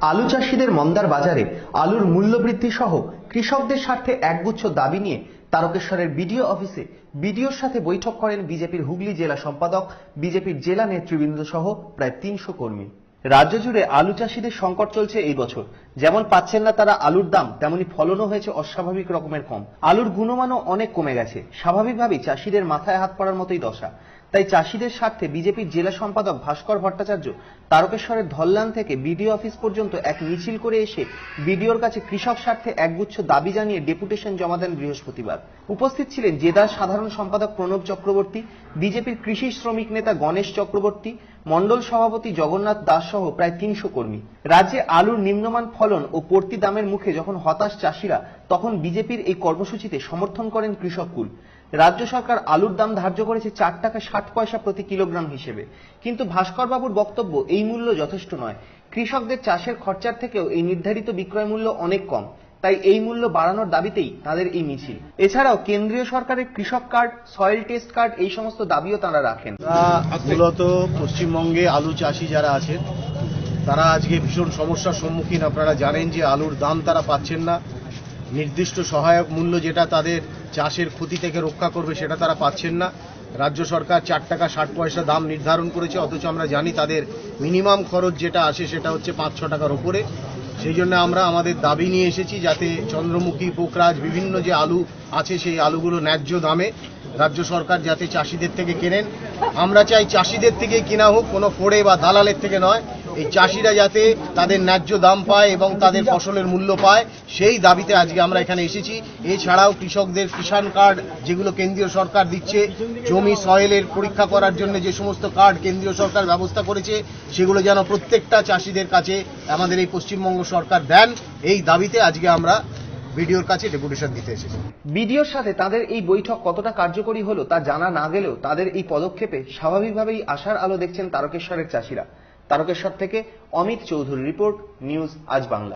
আলু চাষিদের মন্দার বাজারে আলুর মূল্য বৃদ্ধি সহ কৃষকদের স্বার্থে একগুচ্ছ দাবি নিয়ে তারকেশ্বরের বিডিও অফিসে বিডিওর সাথে বৈঠক করেন বিজেপির হুগলি জেলা সম্পাদক, বিজেপির জেলা নেতৃবৃন্দ সহ প্রায় তিনশো কর্মী। রাজ্য জুড়ে আলু চাষিদের সংকট চলছে এই বছর। যেমন পাচ্ছেন না তারা আলুর দাম, তেমনি ফলনও হয়েছে অস্বাভাবিক রকমের কম। আলুর গুণমানও অনেক কমে গেছে। স্বাভাবিকভাবেই চাষিদের মাথায় হাত পড়ার মতোই দশা। তাই চাষিদের স্বার্থে বিজেপির জেলা সম্পাদক ভাস্কর ভট্টাচার্য তারকেশ্বরের ধল্লান থেকে বিডিও অফিস পর্যন্ত এক মিছিল করে এসে বিডিওর কাছে কৃষক স্বার্থে একগুচ্ছ দাবি জানিয়ে ডেপুটেশন জমা দেন বৃহস্পতিবার। উপস্থিত ছিলেন জেদার সাধারণ সম্পাদক প্রণব চক্রবর্তী, বিজেপির কৃষি শ্রমিক নেতা গণেশ চক্রবর্তী মণ্ডল সভাপতি জগন্নাথ দাস সহ প্রায় তিনশো কর্মী। রাজ্যে আলুর নিম্নমান ফলন ও পড়তি দামের মুখে যখন হতাশ চাষিরা, তখন বিজেপির এই কর্মসূচিতে সমর্থন করেন কৃষককুল রাজ্য সরকার আলুর দাম ধার্য করেছে চার টাকা ষাট পয়সা প্রতি কিলোগ্রাম হিসেবে। কিন্তু ভাস্কর বাবুর বক্তব্য এই মূল্য যথেষ্ট নয়। কৃষকদের চাষের খরচার থেকেও এই নির্ধারিত বিক্রয় মূল্য অনেক কম। তাই এই মূল্য বাড়ানোর দাবিতেই তাদের এই মিছিল। এছাড়াও কেন্দ্রীয় সরকারের কৃষক কার্ড, সয়েল টেস্ট কার্ড এই সমস্ত দাবিও তারা রাখেন। মূলত পশ্চিমবঙ্গে আলু চাষি যারা আছেন, তারা আজকে ভীষণ সমস্যার সম্মুখীন। আপনারা জানেন যে আলুর দাম তারা পাচ্ছেন না। নির্দিষ্ট সহায়ক মূল্য যেটা তাদের চাষের ক্ষতি থেকে রক্ষা করবে সেটা তারা পাচ্ছেন না। রাজ্য সরকার চার টাকা ষাট পয়সা দাম নির্ধারণ করেছে, অথচ আমরা জানি তাদের মিনিমাম খরচ যেটা আসে সেটা হচ্ছে পাঁচ ছ টাকার ওপরে সেই জন্য আমরা আমাদের দাবি নিয়ে এসেছি যাতে চন্দ্রমুখী, পোকরাজ বিভিন্ন যে আলু আছে, সেই আলুগুলো ন্যায্য দামে রাজ্য সরকার যাতে চাষিদের থেকে কেনেন। আমরা চাই চাষিদের থেকে কেনা হোক, কোনো ফোড়ে বা দালালের থেকে নয়। এই চাষিরা যাতে তাদের ন্যায্য দাম পায় এবং তাদের ফসলের মূল্য পায়, সেই দাবিতে আজকে আমরা এখানে এসেছি। এছাড়াও কৃষকদের কিষাণ কার্ড যেগুলো কেন্দ্রীয় সরকার দিচ্ছে, জমি, সয়েলের পরীক্ষা করার জন্য যে সমস্ত কার্ড কেন্দ্রীয় সরকার ব্যবস্থা করেছে, সেগুলো যেন প্রত্যেকটা চাষিদের কাছে আমাদের এই পশ্চিমবঙ্গ সরকার দেন, এই দাবিতে আজকে আমরা বিডিওর কাছে ডেপুটেশন দিতে এসেছি। বিডিওর সাথে তাদের এই বৈঠক কতটা কার্যকরী হলো তা জানা না গেলেও তাদের এই পদক্ষেপে স্বাভাবিকভাবেই আশার আলো দেখছেন তারকেশ্বরের চাষিরা। তারকেশ্বর থেকে অমিত চৌধুরী রিপোর্ট নিউজ আজ বাংলা।